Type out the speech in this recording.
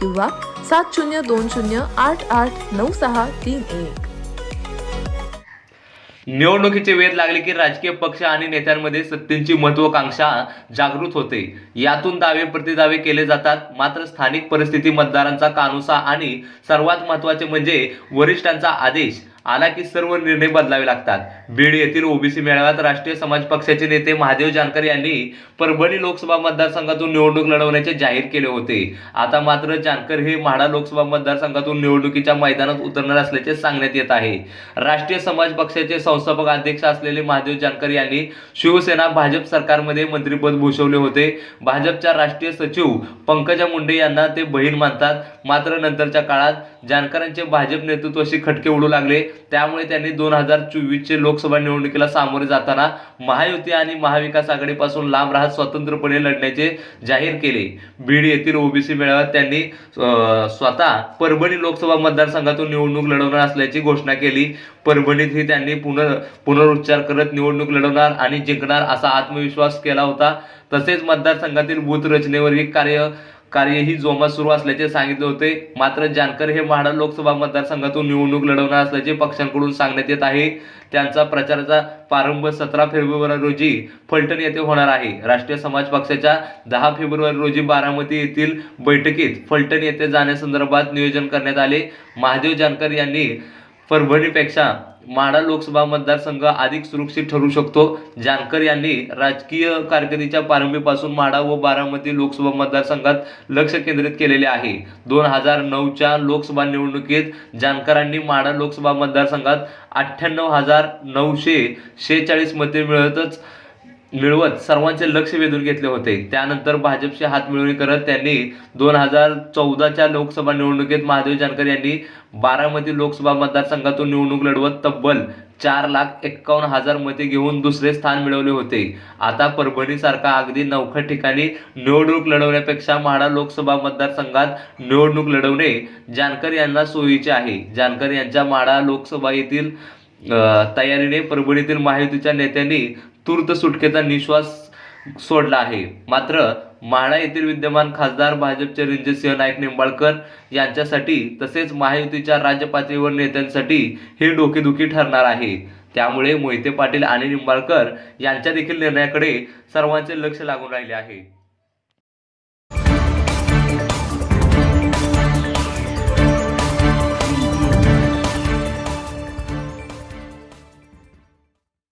किंवा सात शून्य दोन शून्य आठ आठ नऊ सहा तीन एक. निवडणुकीचे वेध लागले की राजकीय पक्ष आणि नेत्यांमध्ये सत्तेची महत्वाकांक्षा जागृत होते. यातून दावे प्रतिदावे केले जातात. मात्र स्थानिक परिस्थिती मतदारांचा कानुसा आणि सर्वात महत्त्वाचे म्हणजे वरिष्ठांचा आदेश आला की सर्व निर्णय बदलावे लागतात. बीड येथील ओबीसी मेळाव्यात राष्ट्रीय समाज पक्षाचे नेते महादेव जानकर यांनी परभणी लोकसभा मतदारसंघातून निवडणूक लढवण्याचे जाहीर केले होते. आता मात्र जानकर हे म्हाडा लोकसभा मतदारसंघातून निवडणुकीच्या मैदानात उतरणार असल्याचे सांगण्यात येत आहे. राष्ट्रीय समाज पक्षाचे संस्थापक अध्यक्ष असलेले महादेव जानकर यांनी शिवसेना भाजप सरकारमध्ये मंत्रिपद भूषवले होते. भाजपच्या राष्ट्रीय सचिव पंकजा मुंडे यांना ते बहीण मानतात. मात्र नंतरच्या काळात जानकरांचे भाजप नेतृत्वाशी खटके उडू लागले. त्यामुळे त्यांनी दोन हजार चोवीसचे लोक लोकसभा निवडणुकीला सामोरे जाताना महायुती आणि महाविकास आघाडीपासून लांब राहत स्वतंत्रपणे लढण्याचे जाहीर केले. बीड येथील ओबीसी मेळाव्यात त्यांनी स्वतः परभणी लोकसभा मतदारसंघातून निवडणूक लढवणार असल्याची घोषणा केली. परभणीत ही त्यांनी पुनर पुनरुच्चार करत निवडणूक लढवणार आणि जिंकणार असा आत्मविश्वास केला होता. तसेच मतदारसंघातील बूथ रचनेवरही कार्य कार्यही जोमात सुरू असल्याचे सांगितले होते. मात्र जानकर हे म्हाडा लोकसभा मतदारसंघातून निवडणूक लढवणार असल्याचे पक्षांकडून सांगण्यात येत आहे. त्यांचा प्रचाराचा प्रारंभ सतरा फेब्रुवारी रोजी फलटण येथे होणार आहे. राष्ट्रीय समाज पक्षाच्या दहा फेब्रुवारी रोजी बारामती येथील बैठकीत फलटण येथे जाण्यासंदर्भात नियोजन करण्यात आले. महादेव जानकर यांनी परभणीपेक्षा माडा लोकसभा मतदारसंघ अधिक सुरक्षित ठरू शकतो. जानकर यांनी राजकीय कारकिर्दीच्या प्रारंभीपासून माडा व बारामती लोकसभा मतदारसंघात लक्ष केंद्रित केलेले आहे. दोन हजार नऊच्या लोकसभा निवडणुकीत जानकरांनी माडा लोकसभा मतदारसंघात अठ्ठ्याण्णव हजार नऊशे शेहेचाळीस मते मिळतच मिळवत सर्वांचे लक्ष वेधून घेतले होते. त्यानंतर भाजपशी हात मिळवणी करत त्यांनी दोन हजार चौदाच्या लोकसभा निवडणुकीत महादेव जानकर यांनी बारामती लोकसभा मतदारसंघातून निवडणूक लढवत तब्बल चार लाख एक्कावन्न हजार मते घेऊन दुसरे स्थान मिळवले होते. आता परभणीसारखा अगदी नवख्या ठिकाणी निवडणूक लढवण्यापेक्षा म्हाडा लोकसभा मतदारसंघात निवडणूक लढवणे जानकर यांना सोयीचे आहे. जानकर यांच्या म्हाडा लोकसभा येथील तयारीने परभणीतील महायुतीच्या नेत्यांनी तूर्त सुटकेचा निश्वास सोडला आहे. मात्र म्हाडा येथील विद्यमान खासदार भाजपचे रणजितसिंह नाईक निंबाळकर यांच्यासाठी तसेच महायुतीच्या राज्य पातळीवर नेत्यांसाठी हे डोकेदुखी ठरणार आहे. त्यामुळे मोहिते पाटील आणि निंबाळकर यांच्या देखील निर्णयाकडे सर्वांचे लक्ष लागून राहिले आहे.